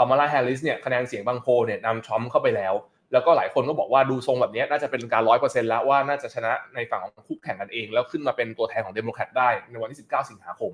คามาลาแฮร์ริสเนี่ยคะแนนเสียงบางโพเนี่ยนำทรัมป์เข้าไปแล้ว แล้วก็หลายคนก็บอกว่าดูทรงแบบนี้น่าจะเป็นการร้อยเปอร์เซ็นต์แล้วว่าน่าจะชนะในฝั่งของคู่แข่งกันเอง แล้วขึ้นมาเป็นตัวแทนของเดโมแครตได้ในวันที่ 19 สิงหาคม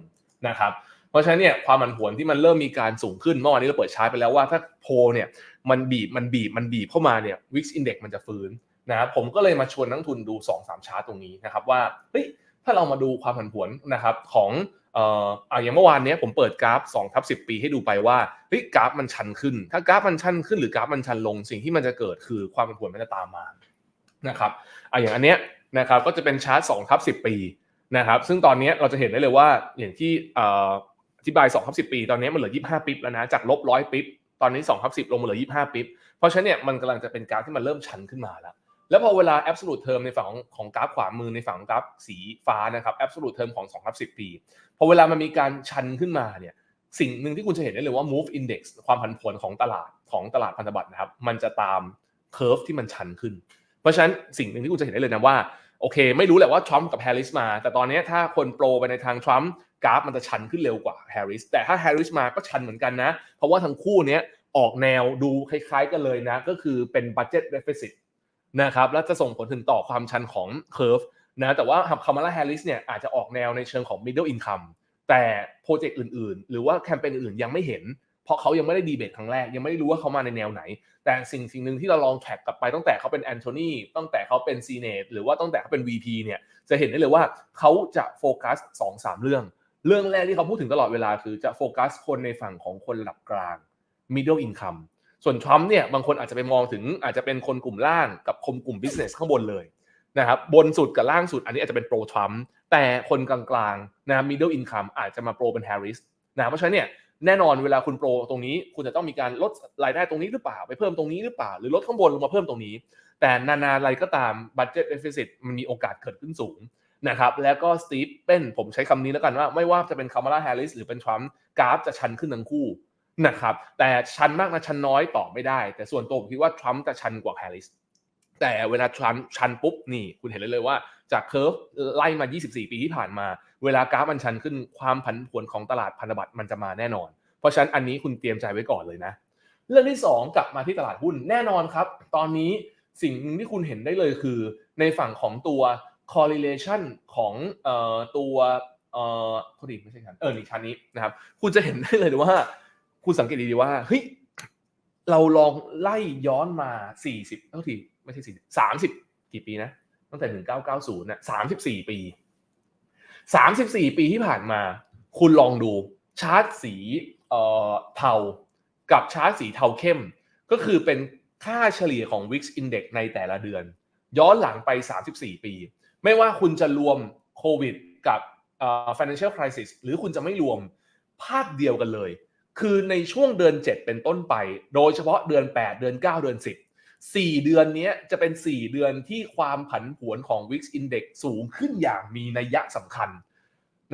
นะครับเพราะฉะนั้นเนี่ยความผันผวนที่มันเริ่มมีการสูงขึ้นเมื่อวานนี้เราเปิดชาร์ตไปแล้วว่าถ้าโพเนี่ยมันบีบมันบีบมันบีบเข้ามาเนี่ยวิกซ์อินเด็กมันจะฟื้นนะครับผมก็เลยมาชวนนักทุนดู 2-3 ชาร์ตตรงนี้นะครับว่าเฮ้ยถ้าเรามาดูความผันผวนนะครับของ เอ่ออะอย่างเมื่อวานเนี้ยผมเปิดกราฟ2ทับ10 ปีให้ดูไปว่าเฮ้ยกราฟมันชันขึ้น ถ้ากราฟมันชันขึ้นหรือกราฟมันชันลง สิ่งที่มันจะเกิดคือความผันผวนมันจะตามมานะครับอะอย่างอันเนี้ยนะครับก็จะเป็นชาร์ต2ทับ10 ปีนะครับ ซึ่งตอนนี้เราจะเห็นได้เลยว่าอย่างที่อ่อธิบาย2ทับ10 ปี ตอนนี้มันเหลือ 25 ปิ๊บแล้วนะจากลบร้อยปิ๊บตอนนี้2ทับ10 ลงมาเหลือ 25 ปิ๊บเพราะฉะนั้นเนี่ยมันกำลังจะเป็นกราฟที่มันเริ่มชันขึ้นมาแล้ว แล้วพอเวลา absolute term ในฝั่งของของกราฟขวามือในฝั่งของกราฟสีฟ้านะครับ absolute term ของ2ทับ10 ปี พอเวลามันมีการชันขึ้นมาเนี่ยสิ่งหนึ่งที่คุณจะเห็นได้เลยว่า move index ความผันผวนของตลาดของตลาดพันธบัตรนะครับ มันจะตาม curve ที่มันชันขึ้น เพราะฉะนั้นสิ่งหนึ่งที่คุณจะเห็นได้เลยนะว่าโอเค ไม่รู้แหละว่าทรัมป์กับแฮร์ริสมา แต่ตอนนี้ถ้าคนโปรไปในทางทรัมป์กราฟมันจะชันขึ้นเร็วกว่าแฮร์ริสแต่ถ้าแฮร์ริสมาก็ชันเหมือนกันนะ เพราะว่าทั้งคู่เนี้ยออกแนวดูคล้ายๆกันเลยนะ ก็คือเป็น budget deficit นะครับแล้วจะส่งผลถึงต่อความชันของ curve นะแต่ว่าคามาลาแฮร์ริสเนี่ยอาจจะออกแนวในเชิงของ middle income แต่โปรเจกต์อื่นๆ หรือว่าแคมเปญอื่นๆยังไม่เห็น เพราะเขายังไม่ได้ดีเบตครั้งแรก ยังไม่ได้รู้ว่าเขามาในแนวไหน แต่สิ่งสิ่งหนึ่งที่เราลองแท็กกลับไปตั้งแต่เขาเป็นแอนโทนีตั้งแต่เขาเป็นซีเนตหรือว่าตั้งแต่เขาเป็น VP เนี่ยจะเห็นได้เลยว่าเขาจะโฟกัส2อสเรื่อง เรื่องแรกที่เขาพูดถึงตลอดเวลาคือจะโฟกัสคนในฝั่งของคนระดับกลาง middle income ส่วนทรัมป์เนี่ยบางคนอาจจะไปมองถึงอาจจะเป็นคนกลุ่มล่างกับคนกลุ่ม business ข้างบนเลยนะครับบนสุดกับล่างสุดอันนี้อาจจะเป็นโปรทรัมป์แต่คนกลางๆนะ middle income อาจจะมาโปรเป็นแฮร์ริสนะเพราะฉะนั้นเนี่ยแน่นอนเวลาคุณโปรตรงนี้ คุณจะต้องมีการลดรายได้ตรงนี้หรือเปล่า ไปเพิ่มตรงนี้หรือเปล่า หรือลดข้างบนลงมาเพิ่มตรงนี้ แต่นานาอะไรก็ตาม budget deficit มันมีโอกาสเกิดขึ้นสูงนะครับแล้วก็สตีฟเป็นผมใช้คำนี้แล้วกันว่า ไม่ว่าจะเป็นคามาลาแฮร์ริสหรือเป็นทรัมป์กราฟจะชันขึ้นทั้งคู่ นะครับ แต่ชันมากนะชันน้อยตอบไม่ได้ แต่ส่วนตัวผมคิดว่าทรัมป์จะชันกว่าแฮร์ริสแต่เวลาทรัมป์ชันปุ๊บนี่คุณเห็นเลยเลยว่า จากเคอร์ฟไล่มา 24 ปีที่ผ่านมา เวลากราฟมันชันขึ้นความผันผวนของตลาดพันธบัตรมันจะมาแน่นอน เพราะฉะนั้นอันนี้คุณเตรียมใจไว้ก่อนเลยนะ เรื่องที่ 2 กลับมาที่ตลาดหุ้นแน่นอนครับ ตอนนี้สิ่งหนึ่งที่คุณเห็นได้เลยคือ ในฝั่งของตัว correlation ของออตัวเอ่อโทษทีไม่ใช่ชั้นเออนี่ชั้นนี้นะครับคุณจะเห็นได้เลยว่า คุณสังเกตดีๆว่าเฮ้ยเราลองไล่ย้อนมา40เท่าทีไม่ใช่40 30กี่ปีนะตั้งแต่1990นย์น่ะ34ปี34ปีที่ผ่านมา คุณลองดูชาร์ตสีเอ่อเทากับชาร์ตสีเทาเข้ม ก็คือเป็นค่าเฉลี่ยของ Wix Index ในแต่ละเดือน ย้อนหลังไป 34 ปี ไม่ว่าคุณจะรวมโควิดกับอ่อ financial crisis หรือคุณจะไม่รวมภาพเดียวกันเลย คือในช่วงเดือน 7 เป็นต้นไป โดยเฉพาะเดือน 8 เดือน 9 เดือน 10 4 เดือนนี้จะเป็น 4 เดือนที่ความผันผวนของ Wix Index สูงขึ้นอย่างมีนัยยะสำคัญ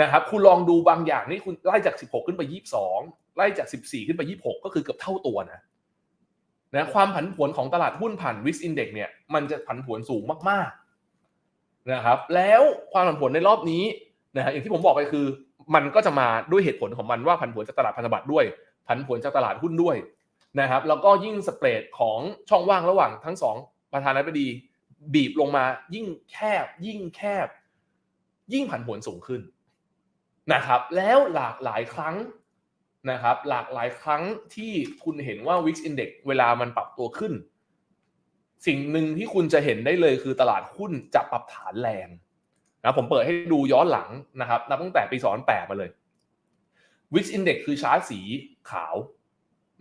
นะครับคุณลองดูบางอย่างนี่คุณไล่จาก 16 ขึ้นไป 22 ไล่จาก 14 ขึ้นไป 26 ก็คือเกือบเท่าตัวนะนะความผันผวนของตลาดหุ้นผ่าน Wix Index เนี่ยมันจะผันผวนสูงมากๆนะครับแล้วความผันผวนในรอบนี้นะฮะอย่างที่ผมบอกไปคือ มันก็จะมาด้วยเหตุผลของมันว่าผันผวนจากตลาดพันธบัตรด้วย ผันผวนจากตลาดหุ้นด้วยนะครับแล้วก็ยิ่งสเปรดของช่องว่างระหว่างทั้งสองประธานาธิบดี บีบลงมายิ่งแคบ ยิ่งแคบ ยิ่งผันผวนสูงขึ้นนะครับ แล้วหลากหลายครั้งนะครับ หลากหลายครั้งที่คุณเห็นว่า Wix Index เวลามันปรับตัวขึ้น สิ่งหนึ่งที่คุณจะเห็นได้เลยคือตลาดหุ้นจะปรับฐานแรง นะผมเปิดให้ดูย้อนหลังนะครับนับตั้งแต่ปี2008มาเลย Wix Index คือชาร์ตสีขาว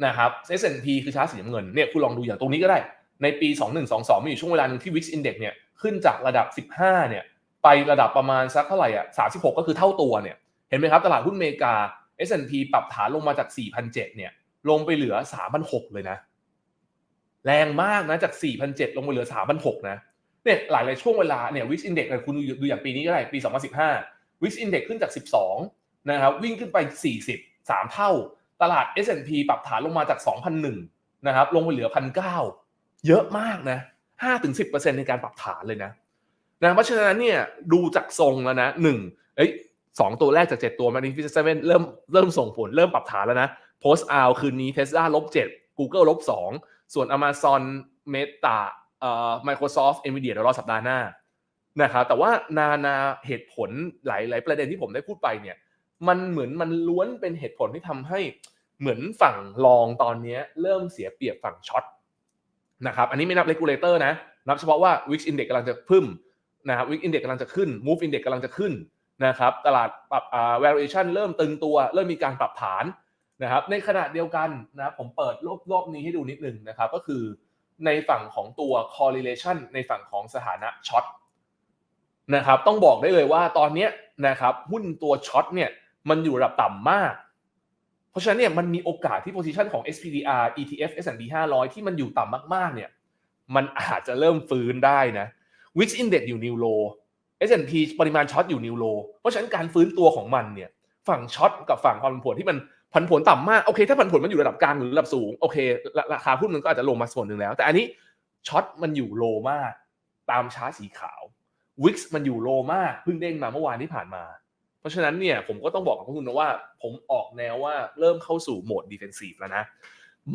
นะครับ S&P คือชาร์ตสีน้ำเงินเนี่ยคุณลองดูอย่างตรงนี้ก็ได้ในปี 2122 มีอยู่ช่วงเวลาหนึ่งที่ Wix Index เนี่ยขึ้นจากระดับ 15 เนี่ยไประดับประมาณสักเท่าไหร่อะ36 ก็คือเท่าตัวเนี่ยเห็นไหมครับตลาดหุ้นอเมริกา S&P ปรับฐานลงมาจาก 4,007เนี่ยลงไปเหลือ 3,006 เลยนะ แรงมากนะจาก 4,007 ลงไปเหลือ 3,006 นะ เนี่ยหลายๆช่วงเวลาเนี่ย Wix Index เนี่ยคุณดูอย่างปีนี้ก็ได้ปี 2015 Wix Index ขึ้นจาก 12 นะครับวิ่งขึ้นไป 40 3 เท่า ตลาด S&P ปรับฐานลงมาจาก 2,001นะครับลงไปเหลือ 1,900 เยอะมากนะ 5-10%ในการปรับฐานเลยนะนะเพราะฉะนั้นเนี่ยดูจากทรงแล้วนะหนึ่งเอ้ยสองตัวแรกจากเจ็ดตัว Magnificent Seven เริ่มเริ่มส่งผลเริ่มปรับฐานแล้วนะ post out คืนนี้ Tesla ลบ7 Google ลบ2ส่วน Amazon Meta เอ่อ Microsoft Nvidia เดี๋ยวรอสัปดาห์หน้านะครับแต่ว่านานาเหตุผลหลายหลายประเด็นที่ผมได้พูดไปเนี่ยมันเหมือนมันล้วนเป็นเหตุผลที่ทำให้เหมือนฝั่งลองตอนนี้เริ่มเสียเปรียบฝั่งช็อตนะครับอันนี้ไม่นับเลกูลเลเตอร์นะนับเฉพาะว่า Wix Index กำลังจะพึ่มนะครับ Wix Index กำลังจะขึ้น Move Index กำลังจะขึ้นนะครับตลาดปรับอ่า valuation เริ่มตึงตัว เริ่มมีการปรับฐานนะครับในขณะเดียวกันนะผมเปิดรอบรอบนี้ให้ดูนิดนึงนะครับก็คือ ในฝั่งของตัว correlation ในฝั่งของสถานะช็อตนะครับต้องบอกได้เลยว่าตอนนี้นะครับหุ้นตัวช็อตเนี่ยมันอยู่ระดับต่ำมาก เพราะฉะนั้นเนี่ยมันมีโอกาสที่ position ของ SPDR ETF S&P 500 ที่มันอยู่ต่ำมากๆเนี่ยมันอาจจะเริ่มฟื้นได้นะ Wix Index อยู่ New Low S&P ปริมาณช็อตอยู่ New Low เพราะฉะนั้นการฟื้นตัวของมันเนี่ยฝั่งช็อตกับฝั่งความผันผวนที่มัน ผันผวนต่ำมากโอเค ถ้าผันผวนมันอยู่ระดับกลางหรือระดับสูงโอเค ราคาหุ้นมันก็อาจจะลงมาส่วนหนึ่งแล้ว แต่อันนี้ช็อตมันอยู่โลมาก ตามชาร์ตสีขาว Wix มันอยู่โลมากเพิ่งเด้งมาเมื่อวานที่ผ่านมา เพราะฉะนั้นเนี่ยผมก็ต้องบอกกับคุณนะว่า ผมออกแนวว่าเริ่มเข้าสู่โหมด defensive แล้วนะ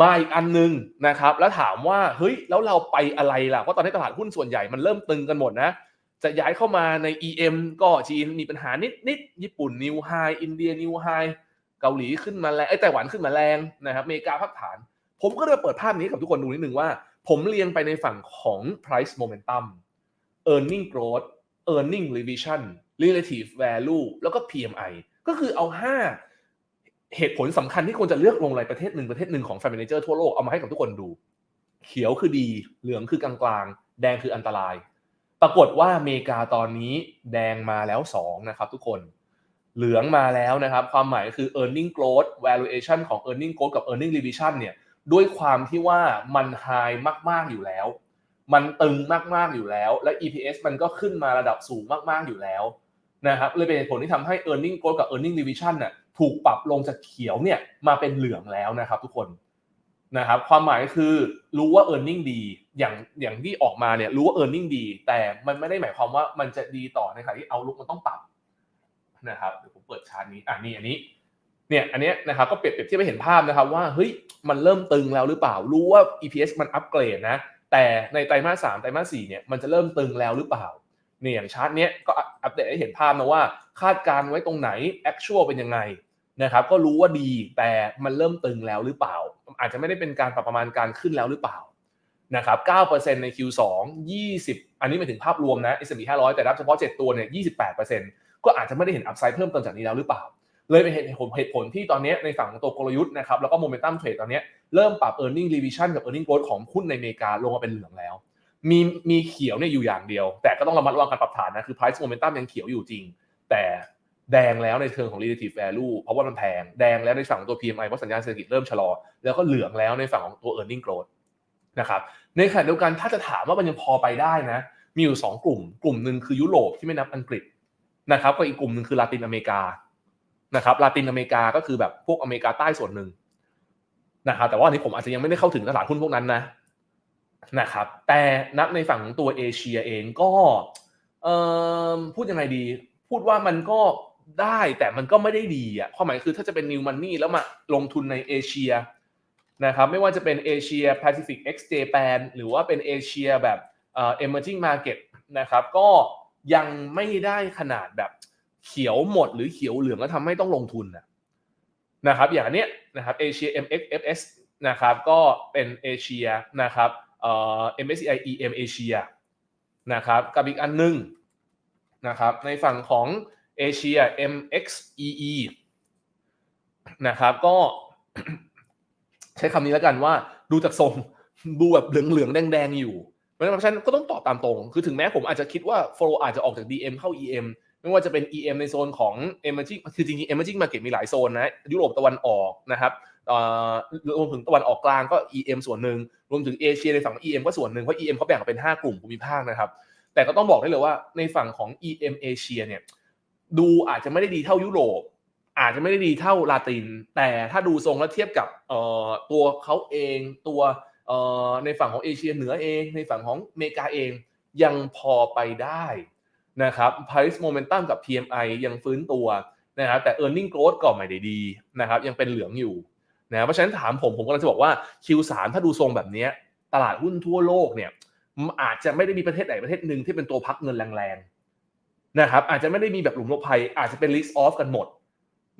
มาอีกอันนึงนะครับ แล้วถามว่าเฮ้ยแล้วเราไปอะไรล่ะเพราะตอนนี้ตลาดหุ้นส่วนใหญ่มันเริ่มตึงกันหมดนะจะย้ายเข้ามาใน EM ก็จีนมีปัญหานิดนิดญี่ปุ่นนิวไฮอินเดียนิวไฮ กาหลีขึ้นมาแรงไอ้ไต้หวันขึ้นมาแรงนะครับอเมริกาพักฐาน ผมก็เลยเปิดภาพนี้กับทุกคนดูนิดนึงว่า ผมเรียงไปในฝั่งของ price momentum earning growth earning revision relative value แล้วก็ PMI ก็คือเอา 5 เหตุผลสำคัญที่ควรจะเลือกลงรายประเทศหนึ่งประเทศหนึ่งของ Fund Manager ทั่วโลกเอามาให้กับทุกคนดู เขียวคือดี เหลืองคือกลางๆ แดงคืออันตราย ปรากฏว่าอเมริกาตอนนี้แดงมาแล้ว 2 นะครับทุกคน เหลืองมาแล้วนะครับ ความหมายคือ earning growth valuation ของ earning growth กับ earning revision เนี่ยด้วยความที่ว่ามัน high มาก ๆ อยู่แล้ว มันตึงมาก ๆ อยู่แล้ว และ EPS มันก็ขึ้นมาระดับสูงมาก ๆ อยู่แล้วนะครับเลยเป็นผลที่ทำให้ earning growth กับ earning revision น่ะถูกปรับลงจากเขียวเนี่ยมาเป็นเหลืองแล้วนะครับทุกคนนะครับความหมายคือรู้ว่า earning ดีอย่างอย่างที่ออกมาเนี่ยรู้ว่า earning ดี แต่มันไม่ได้หมายความว่ามันจะดีต่อในขณะที่เอาลุกมันต้องปรับ นะครับเดี๋ยวผมเปิดชาร์ตนี้อะนี่อันนี้เนี่ยอันนี้นะครับก็เปรียบเทียบให้เห็นภาพนะครับว่าเฮ้ยมันเริ่มตึงแล้วหรือเปล่า รู้ว่า EPS มันอัปเกรดนะแต่ในไตรมาสสามไตรมาสสี่เนี่ยมันจะเริ่มตึงแล้วหรือเปล่าเนี่ยอย่างชาร์ตเนี้ยก็อัปเดตให้เห็นภาพนะว่า คาดการไว้ตรงไหน actual เป็นยังไงนะครับก็รู้ว่าดีแต่มันเริ่มตึงแล้วหรือเปล่า อาจจะไม่ได้เป็นการปรับประมาณการขึ้นแล้วหรือเปล่านะครับ9%ใน Q2 20 อันนี้หมายถึงภาพรวมนะ S&P 500 แต่รับเฉพาะ 7 ตัวเนี่ย28% ก็อาจจะไม่ได้เห็นอัพไซด์เพิ่มเติมจากนี้แล้วหรือเปล่า เลยเป็นเหตุผลเหตุผลที่ตอนนี้ในฝั่งของตัวกลยุทธ์นะครับแล้วก็โมเมนตัมเทรดตอนนี้เริ่มปรับ e a r n i n g revision กับ e a r n i n g growth ของหุ้นในอเมริกาลงมาเป็นเหลืองแล้ว มีมีเขียวเนี่ยอยู่อย่างเดียว แต่ก็ต้องระมัดระวังการปรับฐานนะคือ price momentum ยังเขียวอยู่จริง แต่แดงแล้วในเชิงของ relative value เพราะว่ามันแพงแดงแล้วในฝั่งของตัว PMI เพราะสัญญาณเศรษฐกิจเริ่มชะลอ แล้วก็เหลืองแล้วในฝั่งของตัว e a r n i n g growth นะครับในขณะเดียวกันถ้าจะถามว่ามันยังพอไปได้นะ มีอยู่ 2 กลุ่ม กลุ่มหนึ่งคือยุโรปที่ไม่นับอังกฤษ นะครับก็อีกกลุ่มหนึ่งคือลาตินอเมริกานะครับลาตินอเมริกาก็คือแบบพวกอเมริกาใต้ส่วนหนึ่งนะครับแต่ว่าอันนี้ผมอาจจะยังไม่ได้เข้าถึงตลาดหุ้นพวกนั้นนะนะครับแต่นับในฝั่งของตัวเอเชียเองก็พูดยังไงดี พูดว่ามันก็ได้แต่มันก็ไม่ได้ดีอะความหมายคือถ้าจะเป็น new money แล้วมาลงทุนในเอเชียนะครับไม่ว่าจะเป็นเอเชีย Pacific X Japan หรือว่าเป็นเอเชียแบบเอ่อ emerging market นะครับก็ ยังไม่ได้ขนาดแบบเขียวหมดหรือเขียวเหลืองแล้วทำให้ต้องลงทุนนะนะครับอย่างนี้นะครับเอเชีย MXFS นะครับก็เป็นเอเชียนะครับเอ่อ MSCI EM เอเชียนะครับกับอีกอันนึงนะครับในฝั่งของเอเชีย MXEE นะครับก็ใช้คำนี้แล้วกันว่าดูจากทรงดูแบบเหลืองๆแดงๆอยู่ เพราะฉะนั้นก็ต้องตอบตามตรง คือถึงแม้ผมอาจจะคิดว่า flow อาจจะออกจาก DM เข้า EM ไม่ว่าจะเป็น EM ในโซนของ emerging คือจริงๆ emerging market มีหลายโซนนะยุโรปตะวันออกนะครับรวมถึงตะวันออกกลางก็ EM ส่วนหนึ่งรวมถึงเอเชียในฝั่งของ EM ก็ส่วนหนึ่งเพราะ EM เขาแบ่งออกเป็น 5 กลุ่มภูมิภาคนะครับ แต่ก็ต้องบอกได้เลยว่าในฝั่งของ EM เอเชียเนี่ยดูอาจจะไม่ได้ดีเท่ายุโรป อาจจะไม่ได้ดีเท่าลาติน แต่ถ้าดูทรงแล้วเทียบกับตัวเขาเองตัว ในฝั่งของเอเชียเหนือเอง ในฝั่งของอเมริกาเองยังพอไปได้นะครับ price momentum กับ PMI ยังฟื้นตัวนะครับแต่ earning growth ก็ไม่ได้ดีนะครับยังเป็นเหลืองอยู่นะเพราะฉะนั้นถามผมผมกำลังจะบอกว่า Q3 ถ้าดูทรงแบบนี้ตลาดหุ้นทั่วโลกเนี่ยอาจจะไม่ได้มีประเทศไหนประเทศหนึ่งที่เป็นตัวพักเงินแรงๆนะครับอาจจะไม่ได้มีแบบหลุมหลบภัย อาจจะเป็น risk off กันหมด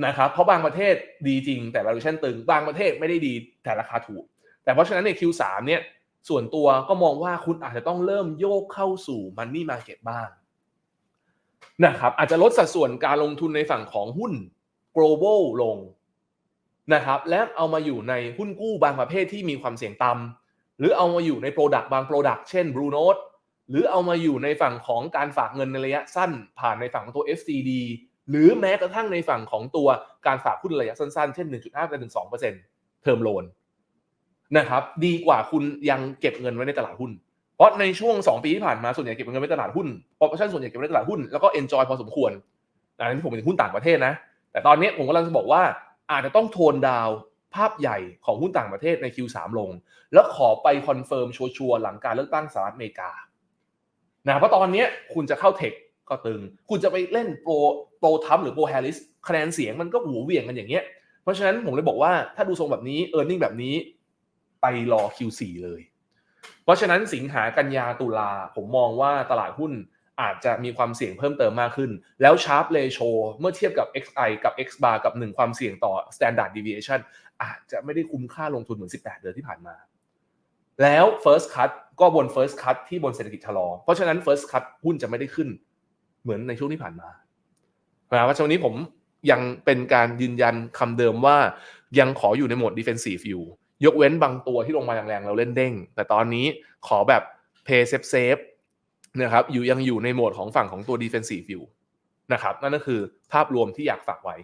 นะครับเพราะบางประเทศดีจริงแต่ valuation ตึงบางประเทศไม่ได้ดีแต่ราคาถูก แต่เพราะฉะนั้นใน Q3 เนี่ยส่วนตัวก็มองว่าคุณอาจจะต้องเริ่มโยกเข้าสู่ money market บ้างนะครับอาจจะลดสัดส่วนการลงทุนในฝั่งของหุ้น global ลงนะครับและเอามาอยู่ในหุ้นกู้บางประเภทที่มีความเสี่ยงต่ำหรือเอามาอยู่ใน Product บาง Product เช่น Blue Note หรือเอามาอยู่ในฝั่งของการฝากเงินในระยะสั้น ผ่านในฝั่งของตัว FCD หรือแม้กระทั่งในฝั่งของตัวการฝากหุ้นระยะสั้นๆ เช่น 1.5ถึง2%เทอมโลน นะครับ ดีกว่าคุณยังเก็บเงินไว้ในตลาดหุ้น เพราะในช่วง 2 ปีที่ผ่านมาส่วนใหญ่เก็บเงินไว้ในตลาดหุ้น option ส่วนใหญ่เก็บไว้ในตลาดหุ้นแล้วก็ enjoy พอสมควรอันนี้ผมเป็นหุ้นต่างประเทศนะ แต่ตอนนี้ผมกำลังจะบอกว่าอาจจะต้องโทนดาวภาพใหญ่ของหุ้นต่างประเทศใน Q3 ลง แล้วขอไปคอนเฟิร์มชัวร์หลังการเลือกตั้งสหรัฐอเมริกานะเพราะตอนนี้คุณจะเข้าเทคก็ตึง คุณจะไปเล่นโปรโปรทัมหรือโปรแฮร์ริสคะแนนเสียงมันก็หูเหวี่ยงกันอย่างเงี้ยเพราะฉะนั้นผมเลยบอกว่าถ้าดูทรงแบบนี้เออร์เน็งแบบนี้ ไปรอ Q4 เลย เพราะฉะนั้นสิงหากันยาตุลาผมมองว่าตลาดหุ้นอาจจะมีความเสี่ยงเพิ่มเติมมากขึ้น แล้ว Sharp Ratio เมื่อเทียบกับ XI กับ X bar กับ 1 ความเสี่ยงต่อ Standard Deviation อาจจะไม่ได้คุ้มค่าลงทุนเหมือน 18 เดือนที่ผ่านมา แล้ว First Cut ก็บน First Cut ที่บนเศรษฐกิจชะลอ เพราะฉะนั้น First Cut หุ้นจะไม่ได้ขึ้นเหมือนในช่วงที่ผ่านมานะว่าช่วงนี้ผมยังเป็นการยืนยันคำเดิมว่ายังขออยู่ในโหมด defensive อยู่ ยกเว้นบางตัวที่ลงมาแรงๆเราเล่นเด้ง แต่ตอนนี้ขอแบบ pay safe safe นะครับอยู่ยังอยู่ในโหมดของฝั่งของตัว defensive view นะครับนั่นก็คือภาพรวมที่อยากฝากไว้